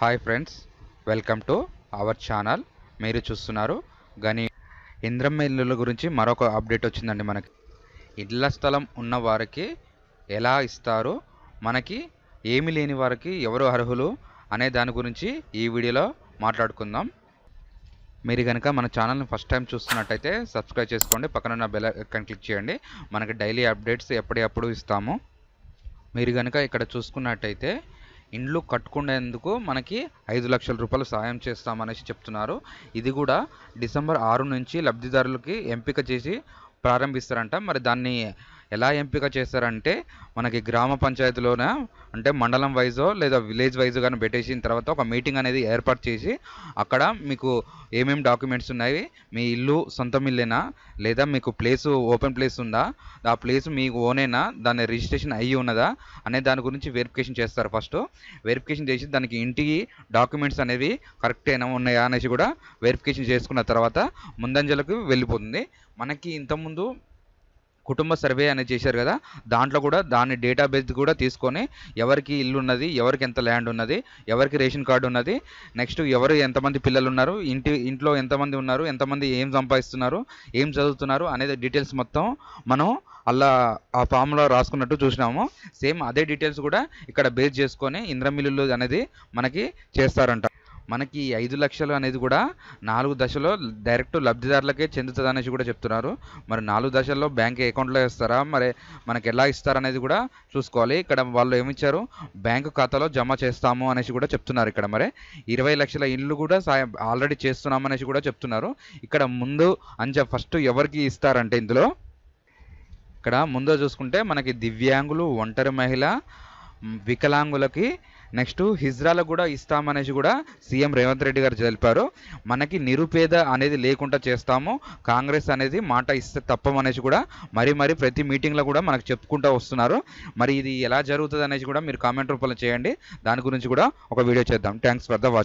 Hi friends welcome to our channel మీరు చూస్తున్నారు గని ఇంద్రమ్మ ఇల్లుల గురించి మరొక అప్డేట్ వచ్చిందండి మనకి. ఇళ్ళ స్థలం ఉన్న వారికి ఎలా ఇస్తారు? మనకి ఏమి లేని వారికి ఎవరు అర్హులు? అనే దాని గురించి ఈ వీడియోలో మాట్లాడుకుందాం. మీరు కనుక మన ఛానల్ని ఫస్ట్ టైం చూస్తున్నట్టయితే సబ్స్క్రైబ్ చేసుకోండి. పక్కన ఉన్న బెల్ ఐకాన్ క్లిక్ చేయండి. మనకి డైలీ అప్డేట్స్ ఎప్పటికప్పుడు ఇస్తాము. మీరు కనుక ఇక్కడ చూసుకున్నట్టయితే ఇండ్లు కట్టుకునేందుకు మనకి ఐదు లక్షల రూపాయలు సాయం చేస్తామనేసి చెప్తున్నారు. ఇది కూడా డిసెంబర్ ఆరు నుంచి లబ్ధిదారులకి ఎంపిక చేసి ప్రారంభిస్తారంట. మరి దాన్ని ఎలా ఎంపిక చేస్తారంటే మనకి గ్రామ పంచాయతీలోన అంటే మండలం వైజో లేదా విలేజ్ వైజో కానీ పెట్టేసిన తర్వాత ఒక మీటింగ్ అనేది ఏర్పాటు చేసి అక్కడ మీకు ఏమేమి డాక్యుమెంట్స్ ఉన్నాయి మీ ఇల్లు సొంతం ఇల్లేనా లేదా మీకు ప్లేస్ ఓపెన్ ప్లేస్ ఉందా ఆ ప్లేస్ మీకు ఓనేనా దాని రిజిస్ట్రేషన్ అయ్యి ఉన్నదా అనే దాని గురించి వెరిఫికేషన్ చేస్తారు ఫస్ట్. వెరిఫికేషన్ చేసి దానికి ఇంటికి డాక్యుమెంట్స్ అనేవి కరెక్ట్ అయినా ఉన్నాయా అనేసి కూడా వెరిఫికేషన్ చేసుకున్న తర్వాత ముందంజలకు వెళ్ళిపోతుంది. మనకి ఇంతకుముందు కుటుంబ సర్వే అనేది చేశారు కదా దాంట్లో కూడా దాని డేటాబేస్ కూడా తీసుకొని ఎవరికి ఇల్లు ఉన్నది ఎవరికి ఎంత ల్యాండ్ ఉన్నది ఎవరికి రేషన్ కార్డు ఉన్నది నెక్స్ట్ ఎవరు ఎంతమంది పిల్లలు ఉన్నారు ఇంటి ఇంట్లో ఎంతమంది ఉన్నారు ఎంతమంది ఏం సంపాదిస్తున్నారు ఏం చదువుతున్నారు అనేది డీటెయిల్స్ మొత్తం మనం అలా ఆ ఫామ్లో రాసుకున్నట్టు చూసినాము. సేమ్ అదే డీటెయిల్స్ కూడా ఇక్కడ బేస్ చేసుకొని ఇంద్రమిల్లులు అనేది మనకి చేస్తారంట. మనకి ఐదు లక్షలు అనేది కూడా నాలుగు దశలో డైరెక్ట్ లబ్ధిదారులకే చెందుతుంది అనేసి కూడా చెప్తున్నారు. మరి నాలుగు దశల్లో బ్యాంక్ అకౌంట్లో ఇస్తారా మరి మనకి ఎలా ఇస్తారనేది కూడా చూసుకోవాలి. ఇక్కడ వాళ్ళు ఏమిచ్చారు? బ్యాంకు ఖాతాలో జమ చేస్తాము అనేసి కూడా చెప్తున్నారు ఇక్కడ మరి. ఇరవై లక్షల ఇల్లు కూడా సాయం ఆల్రెడీ చేస్తున్నాం అనేసి కూడా చెప్తున్నారు. ఇక్కడ ముందు అంచె ఫస్ట్ ఎవరికి ఇస్తారంటే ఇందులో? ఇక్కడ ముందు చూసుకుంటే మనకి దివ్యాంగులు ఒంటరి మహిళ వికలాంగులకి నెక్స్ట్ హిజ్రాలకు కూడా ఇస్తామనేసి కూడా సీఎం రేవంత్ రెడ్డి గారు తెలిపారు. మనకి నిరుపేద అనేది లేకుండా చేస్తాము. కాంగ్రెస్ అనేది మాట ఇస్తే తప్పమనేసి కూడా మరి మరి ప్రతి మీటింగ్లో కూడా మనకు చెప్పుకుంటూ వస్తున్నారు. మరి ఇది ఎలా జరుగుతుంది అనేసి కూడా మీరు కామెంట్ రూపంలో చేయండి. దాని గురించి కూడా ఒక వీడియో చేద్దాం. Thanks for the watch